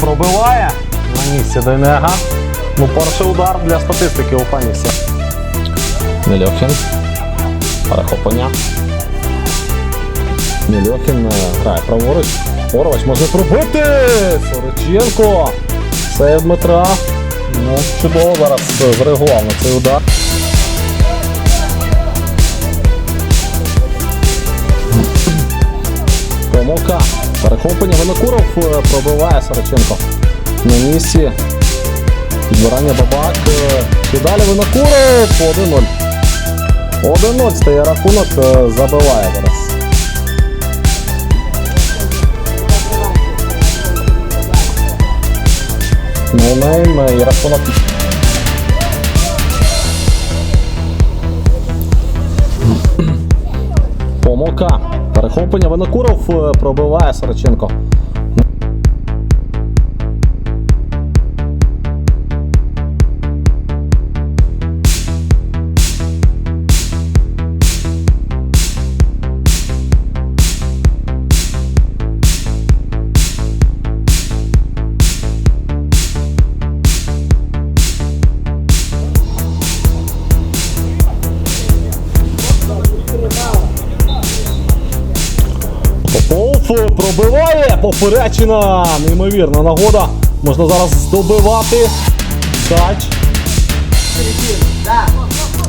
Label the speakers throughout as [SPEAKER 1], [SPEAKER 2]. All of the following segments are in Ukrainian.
[SPEAKER 1] Пробиває на місці Денега. Ну, перший удар для статистики у Фанісі. Мільохін. Перехоплення. Мільохін е, грає праворуч. Оровач може пробити! Сороченко. Це Дмитра. Ну, чудово зараз зреагував на цей удар. Помилка. Перехоплення Винокуров е, пробиває Сороченко. На місці. Підбирання бабак. е, І далі Винокуров 1-0. 1-0 стає рахунок, е, забиває зараз. Ноунейм і рахунок. Помилка. Перехоплення Винокуров е, пробиває Сороченко. Поперечина. Неймовірна нагода. Можна зараз здобивати. Тач.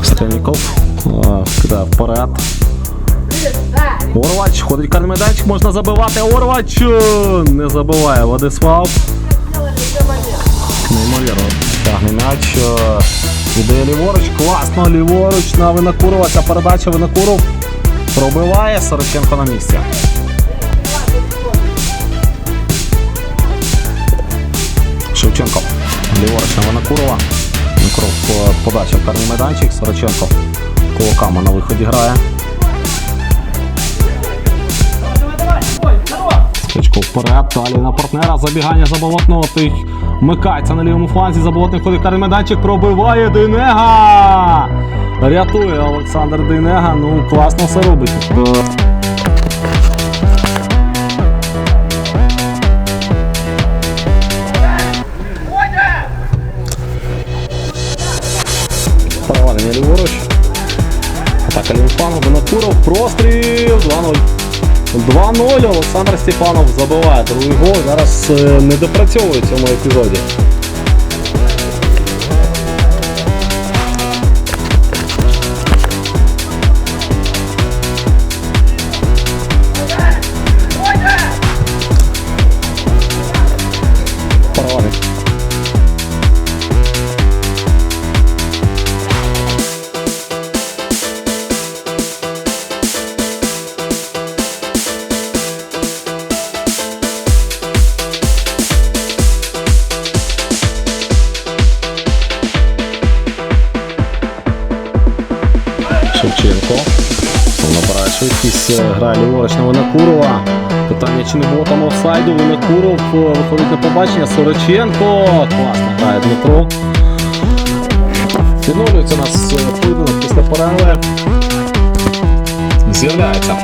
[SPEAKER 1] Стрельников е, кидає вперед. Орвач ходить карний майданчик, можна забивати. Орвач е, не забиває Владислав. Неймовірно. Тягне м'яч. е, Іде ліворуч, класно, ліворуч на Винокурова. Ця передача Винокуров пробиває Сороченко на місці. Шевченко. Ліворуч на Винокурова. Винокуров е, подача в карний майданчик. Сороченко кулаками на виході грає. Скачко вперед, далі на партнера, забігання заболотнотий. Вмикається на лівому фланзі, заболотний ходить карний майданчик, пробиває Дейнега! Рятує Олександр Дейнега, ну класно все робить. Атака Винокуров. Простріл 2-0. 2-0 Олександр Степанов забиває другий гол. Зараз е, не допрацьовує в цьому епізоді. Швидкість, е, грає ліворуч на Винокурова. Питання, чи не було там офсайду. Винокуров е, виходить на побачення. Сороченко. Класно грає Дмитро. Відновлюється у нас е, поєдинок після перерви. З'являється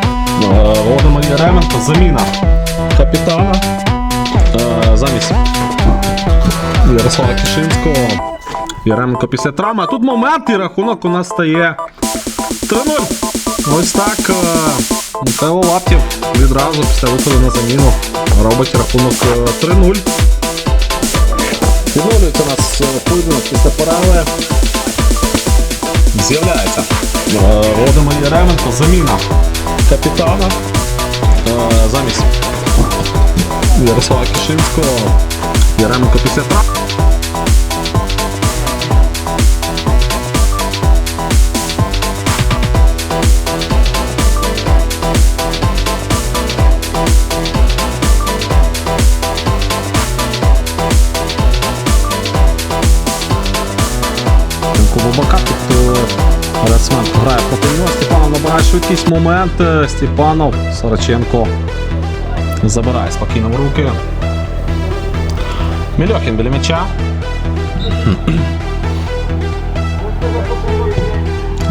[SPEAKER 1] Володимир Яременко. Заміна капітана. Замість Ярослава Кишинського. Яременко після травми. А тут момент і рахунок у нас стає 3-0. Ось так. е, Михайло Лаптів відразу після виходу на заміну робить рахунок е, 3-0. Відновлюється у нас е, поєдинок після перерви. З'являється е, Володимир Яременко. Заміна капітана. Е, Замість Ярослава Кишинського. Яременко після травми. Грає проти нього. Степанов набирає швидкість момент. Е, Степанов Сараченко забирає спокійно в руки. Мільохін біля м'яча.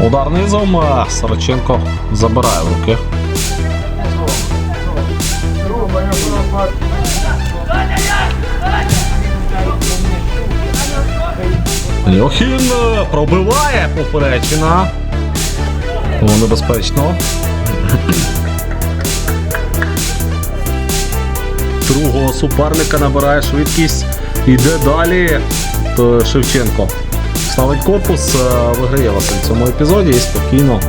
[SPEAKER 1] Удар низом. Е, Сараченко забирає в руки. Льохін е, пробиває поперечина. Було небезпечно. Другого суперника набирає швидкість. Йде далі. То Шевченко. Ставить корпус, е, виграє Василь в цьому епізоді і спокійно.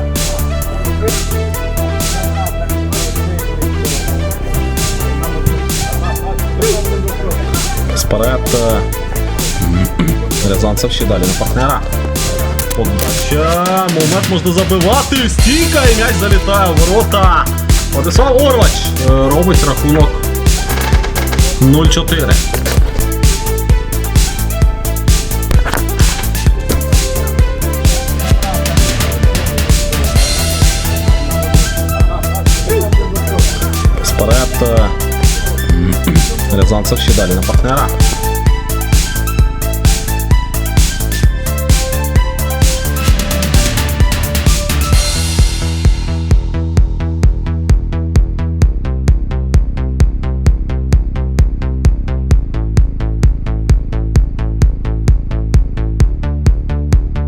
[SPEAKER 1] Сперед. е, Рязанцев ще далі на партнера. Подача. Момент можна забивати. Стійка і м'яч залітає в ворота. Владислав Орвач е, робить рахунок 0-4. Сперед. е, Рязанцев ще далі на партнера.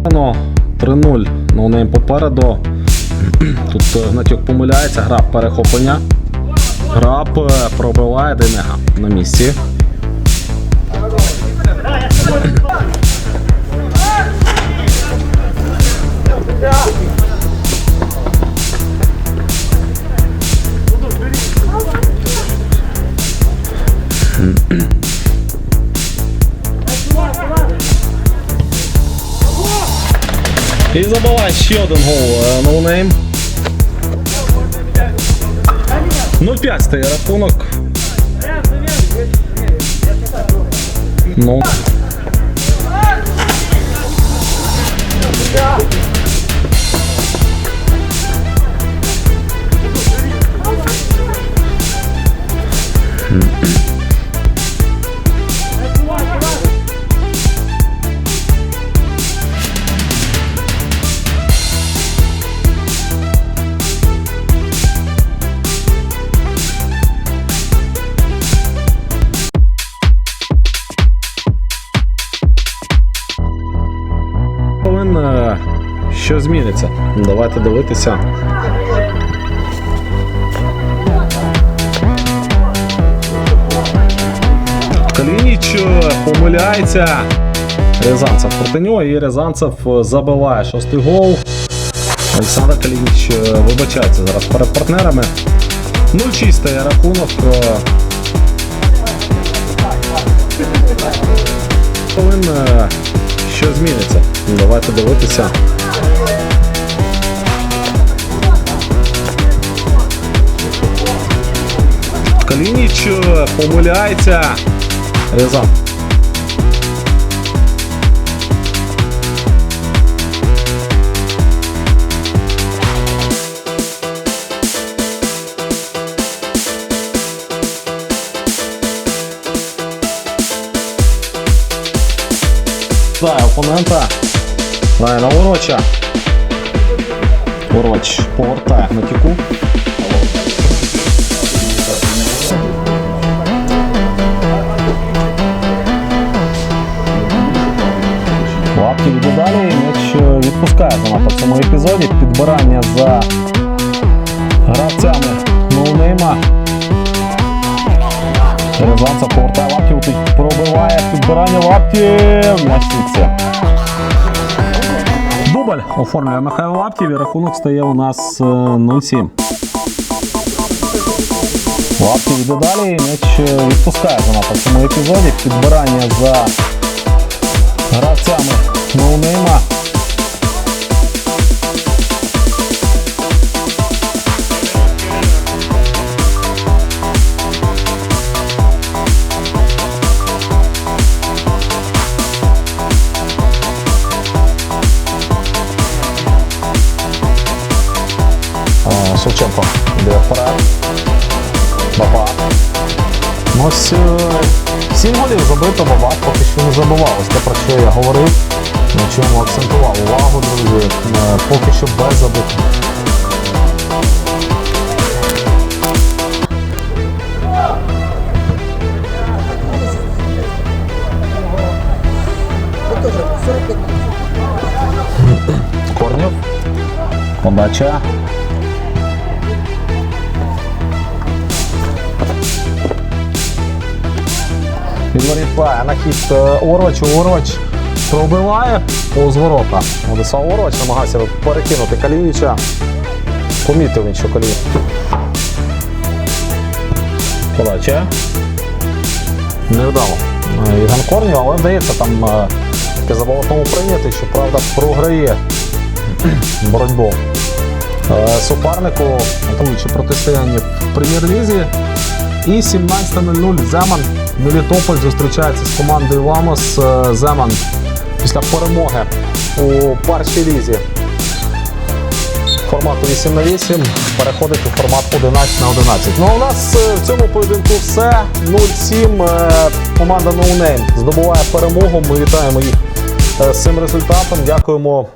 [SPEAKER 1] 3-0. Ну, попереду. Тут е, Гнатюк помиляється, граб перехоплення. Граб е, пробиває Денега на місці. І забиває ще один гол е, ноунейм. 0-5 стає рахунок. Ну. Що зміниться. Давайте дивитися. Калініч помиляється. Рязанцев проти нього і Рязанцев е, забиває шостий гол. Олександр Калініч е, вибачається зараз перед партнерами. 0-6 стає рахунок. е, е, що зміниться. Давайте дивитися. Калініч е, помиляється. Рязан. Знає опонента. Грає на Ороча. Ороч повертає на тіку. Лапки йде далі, м'яч е, відпускає занадто в цьому епізоді. Підбирання за гравцями ноунейма. Рязанцев повертає лапки, тут пробиває підбирання лаптів. М'яч світся. Дубль оформлює Михайло Лаптів і рахунок стає у нас е, 0-7. Лаптів йде далі, м'яч е, відпускає занадто в цьому епізоді. Підбирання за гравцями ноунейма. Шевченко йде вперед. Бабак. Ну, ось е, сім голів забито Бабак, поки що не забував. Ось те, про що я говорив, на чому акцентував увагу, друзі, е, поки що без
[SPEAKER 2] забиття. Корнів,
[SPEAKER 1] подача. Підворіть на хід е, Орвач, Орвач пробиває повз ворота. Владислав Орвач намагався перекинути Калініча. Помітив він, що Калініч. Подача. Невдало. Е, Іган Корнів, але вдається там е, таке заболотному прийняти, що правда програє боротьбу. Е, Супернику готуючи протистояння в прем'єр-лізі. І 17.00 Земан Мелітополь зустрічається з командою Ламос. Е, Земан після перемоги у першій лізі формату 8 на 8 переходить у формат 11 на 11. Ну а у нас е, в цьому поєдинку все. 0-7. Е, Команда No Name здобуває перемогу. Ми вітаємо їх е, з цим результатом. Дякуємо